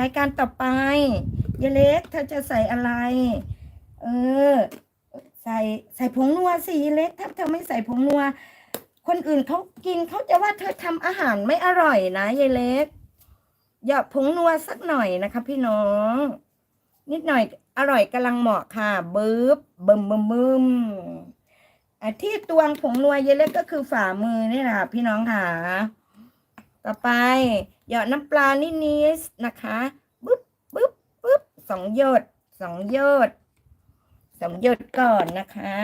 รายการต่อไปยายเล็ก เธอจะใส่อะไร เออ ใส่ใส่ผงนัวสิยายเล็ก ถ้าเธอไม่ใส่ผงนัว คนอื่นเขากินเขาจะว่าเธอทำอาหารไม่อร่อยนะยายเล็กอย่าผงนัวสักหน่อยนะคะพี่น้อง นิดหน่อยอร่อยกำลังเหมาะค่ะบึ๊บบึมบึมบึมอะที่ตวงผงนัวยายเล็กก็คือฝ่ามือนี่แหละค่ะพี่น้องค่ะ ต่อไปหยอดน้ำปลานิดนิดนะคะปึ๊บปึ๊บปึ๊บสองหยดสองหยดสองหยดก่อนนะคะ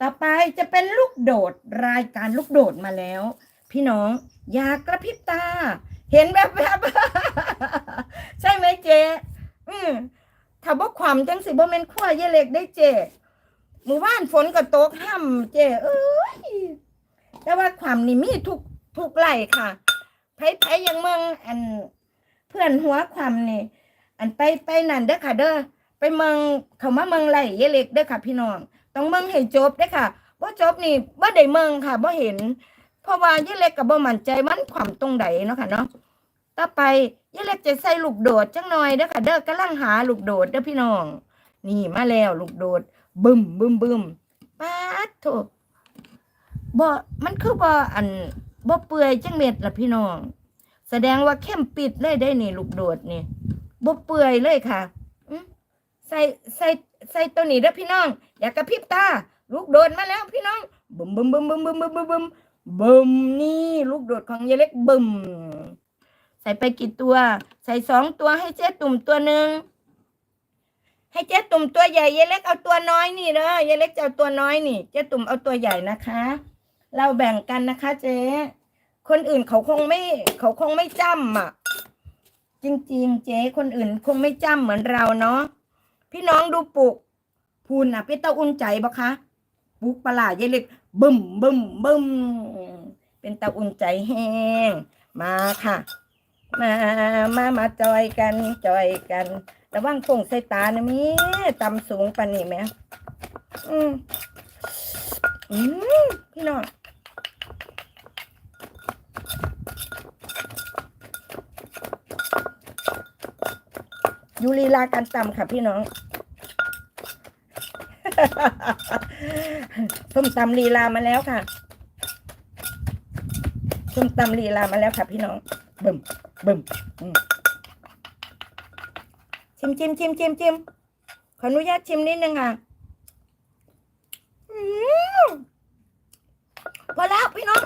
ต่อไปจะเป็นลูกโดดรายการลูกโดดมาแล้ว พี่น้องอย่ากระพริบตา เห็นแบบแบบใช่ไหมเจ๊อืมถ้าบ่ความจังสิบ่แม่นขั้วเยเล็กได้เจ๊หมู่บ้านฝนก็ตกห้ำเจ๊เอ้ยแต่ว่าความนี่มีทุกทุกไหลค่ะ ไผไผยังเมืองอันเพื่อนหัวความนี่ อันไปไปนั่นเด้อค่ะ เด้อไปเมืองเขามาเมืองไหลเยเล็กเด้อค่ะ พี่น้องต้องเมืองให้จบเด้อค่ะบ่จบนี่บ่ได้เมืองค่ะบ่เห็น เพราะว่าเยเล็กก็บ่มั่นใจมันความตรงใดเนาะค่ะเนาะต่อไปเยเล็กจะใส่ลูกโดดจังหน่อยเด้อค่ะ เด้อกำลังหาลูกโดดเด้อพี่น้อง นี่มาแล้วลูกโดด บึมบึมบึมปาดโถบ่มันคือบ่อัน บ่เปื่อยจังเม็ดล่ะพี่น้อง แสดงว่าเข้มปิดเลยได้นี่ลูกโดดนี่บ่เปื่อยเลยค่ะใส่ใส่ใส่ตัวนี้เด้อพี่น้อง อย่ากกระพริบตา ลูกโดดมาแล้วพี่น้องบึมบึมบึมบึมบึมบึมบึมบึมบึมนี่ลูกโดดของยายเล็กบึมใส่ไปกี่ตัว ใส่สองตัวให้เจ๊ตุ่มตัวหนึ่งให้เจ๊ตุ่มตัวใหญ่ยายเล็กเอาตัวน้อยนี่เด้อยายเล็กจะเอาตัวน้อยนี่เจ๊ตุ่มเอาตัวใหญ่นะคะ เราแบ่งกันนะคะ เจ๊ คนอื่นเขาคงไม่ เขาคงไม่จำอะ จริง ๆ เจ๊ คนอื่นคงไม่จำเหมือนเราเนาะ พี่น้องดูปลูกพูนอะ พี่เต้าอุ่นใจปะคะปลูกปลาร้ายายเล็กบึมบึมบึมเป็นเต้าอุ่นใจแห้ง มาค่ะ มา มามาจอยกันจอยกันระวังผงใส่ตานะมีตำสูงปานนี่ไหมอืมอืมพี่น้อง อยู่ลีลาการตำค่ะพี่น้อง ส้มตำลีลามาแล้วค่ะ ส้มตำลีลามาแล้วค่ะพี่น้องบึมบึมชิมชิมชิมชิมชิมขออนุญาตชิมนิดนึงค่ะอพอแล้วพี่น้อง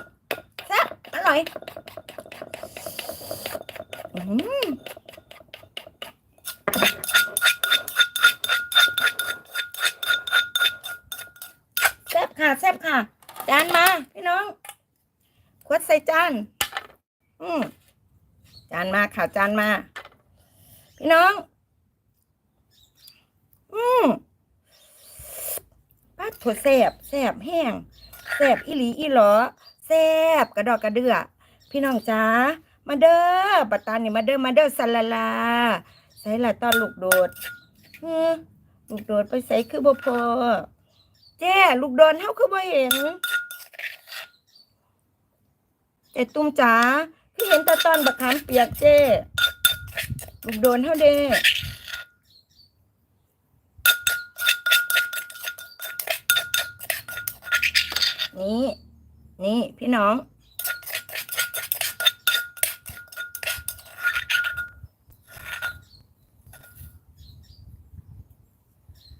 แซ่บอร่อย อืมแซ่บ ค่ะแซ่บค่ะ จานมา พี่น้องควัดใส่จานอืมจานมาค่ะจานมา พี่น้อง อืมป้าดถั่วแสบแสบแห้งแสบอีหลีอีหลอแสบกระดอกกระเดือพี่น้องจ้ามาเด้อปัตตานี่มาเด้อมาเด้อสลาลาใส่ละตอนลูกโดดลูกโดดไปใส่คือบ่พอ เจ้ลูกโดนเฮาคือบ่เห็นเจ้ตุ้มจ๋าพี่เห็นตาตอนบักขามเปียกเจ้ลูกโดนเฮาเด้นี่นี่พี่น้อง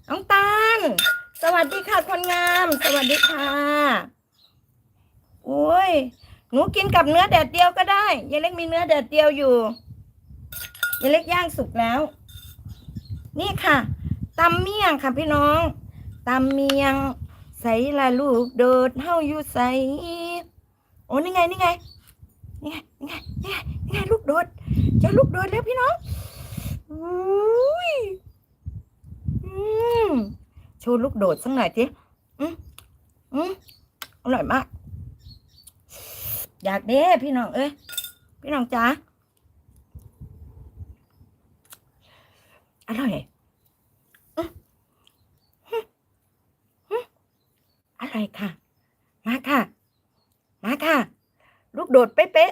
น้องตาล วัสดีค่ะคนงาม สวัสดีค่ะโอ้ยหนูกินกับเนื้อแดดเดียวก็ได้ยายเล็กมีเนื้อแดดเดียวอยู่ยายเล็กย่างสุกแล้ว นี่ค่ะตำเมี่ยงค่ะพี่น้องตำเมี่ยง ใส่ละลูกโดดเฮาอยู่ใส่โอ้นี่ไงนี่ไงนี่ไงนี่ไงนี่ไงนี่ไงลูกโดดเจะลูกโดดแล้วพี่น้องอุ้ยอืม โชว์ลูกโดดสักหน่อยสิอืมอืมอร่อยมาก อยากเด้พี่น้องเอ้ย พี่น้องจ๋า อร่อยอร่อยค่ะ มาค่ะ มาค่ะ ลูกโดดเป๊ะ